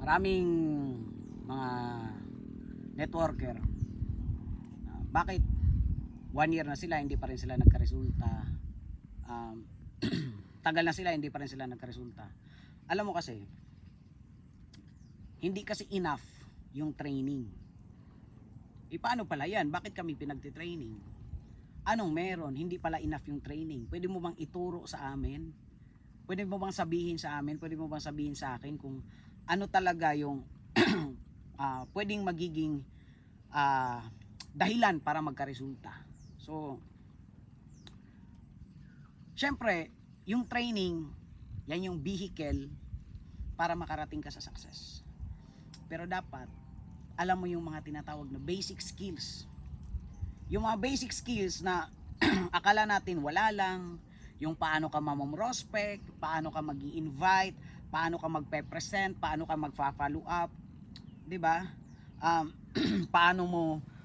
maraming mga networker. Ah, bakit one year na sila hindi pa rin sila nagkaresulta? Um, tagal na sila hindi pa rin sila nagkaresulta. Alam mo kasi hindi kasi enough yung training. E paano pala yan? Bakit kami pinagtitraining? Anong meron? Hindi pala enough yung training. Pwede mo bang ituro sa amin? Pwede mo bang sabihin sa amin? Pwede mo bang sabihin sa akin kung ano talaga yung ah, pwedeng magiging ah, dahilan para magkaresulta. So, syempre, yung training, yan yung vehicle para makarating ka sa success. Pero dapat, alam mo yung mga tinatawag na basic skills. Yung mga basic skills na akala natin wala lang, yung paano ka mamomrospect, paano ka mag invite paano ka magpe-present, paano ka magfa-follow up, 'di ba? Um, paano mo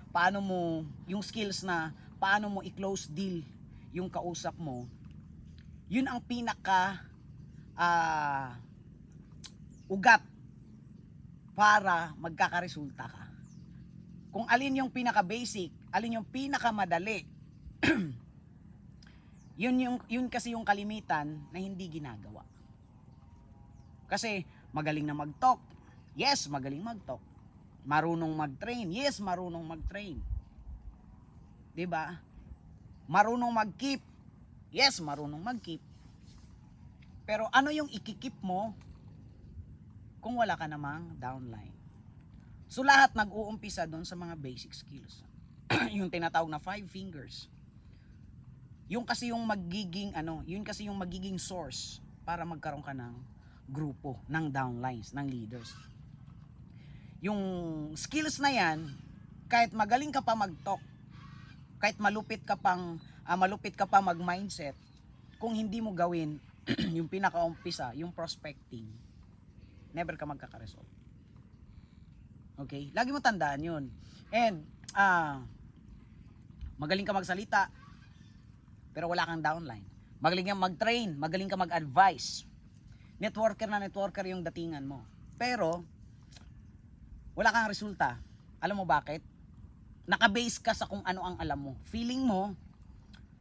paano mo yung skills na paano mo i-close deal yung kausap mo. Yun ang pinaka ah, ugat para magkakaresulta ka. Kung alin yung pinaka basic, alin yung pinaka madali, yun yung yun kasi yung kalimitan na hindi ginagawa. Kasi magaling na mag-talk. Yes, magaling mag-talk. Marunong mag-train. Yes, marunong mag-train. 'Di ba? Marunong mag-keep. Yes, marunong mag-keep. Pero ano yung ikikip mo kung wala ka namang downline? So lahat nag-uumpisa doon sa mga basic skills. yung tinatawag na five fingers. Yung kasi yung magiging ano, yun kasi yung magiging source para magkaroon ka ng grupo, ng downlines, ng leaders. Yung skills na yan, kahit magaling ka pa mag-talk, kahit malupit ka pang ah, malupit ka pa mag-mindset, kung hindi mo gawin yung pinaka-umpisa, yung prospecting, never ka magkakaresolve. Okay? Lagi mo tandaan yun. And, ah, magaling ka magsalita, pero wala kang downline. Magaling kang mag-train, magaling ka mag-advise. Networker na networker yung datingan mo. Pero, wala kang resulta. Alam mo bakit? Nakabase ka sa kung ano ang alam mo. Feeling mo,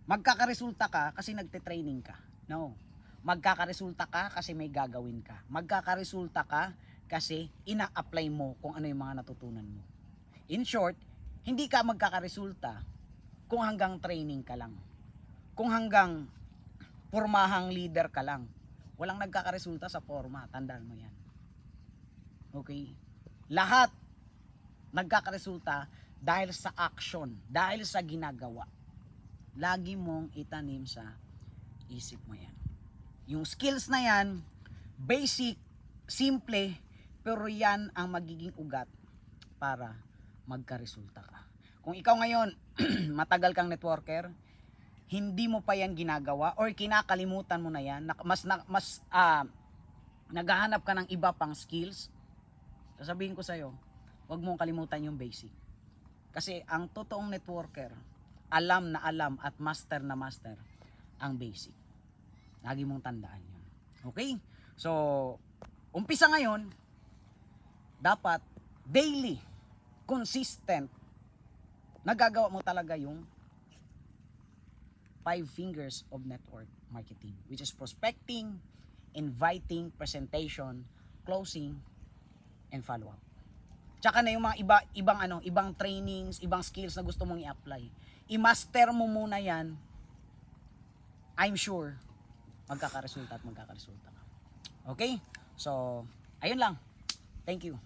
magkakaresulta ka kasi nagte-training ka. No. Magkakaresulta ka kasi may gagawin ka. Magkakaresulta ka kasi ina-apply mo kung ano yung mga natutunan mo. In short, hindi ka magkakaresulta kung hanggang training ka lang. Kung hanggang pormahang leader ka lang. Walang nagkakaresulta sa forma. Tandaan mo yan. Okay? Lahat nagkakaresulta dahil sa action, dahil sa ginagawa. Lagi mong itanim sa isip mo yan. Yung skills na yan, basic, simple, pero yan ang magiging ugat para magkaresulta ka. Kung ikaw ngayon, matagal kang networker, hindi mo pa yan ginagawa or kinakalimutan mo na yan, mas, na, mas ah, naghahanap ka ng iba pang skills, sasabihin ko sa'yo, huwag mong kalimutan yung basic. Kasi ang totoong networker, alam na alam at master na master ang basic. Lagi mong tandaan yun. Okay? So, umpisa ngayon, dapat daily, consistent, nagagawa mo talaga yung five fingers of network marketing, which is prospecting, inviting, presentation, closing, and follow-up. Tsaka na yung mga iba, ibang ano, ibang trainings, ibang skills na gusto mong i-apply. I-master mo muna yan. I'm sure magkakaresulta at magkakaresulta ka. Okay? So, ayun lang. Thank you.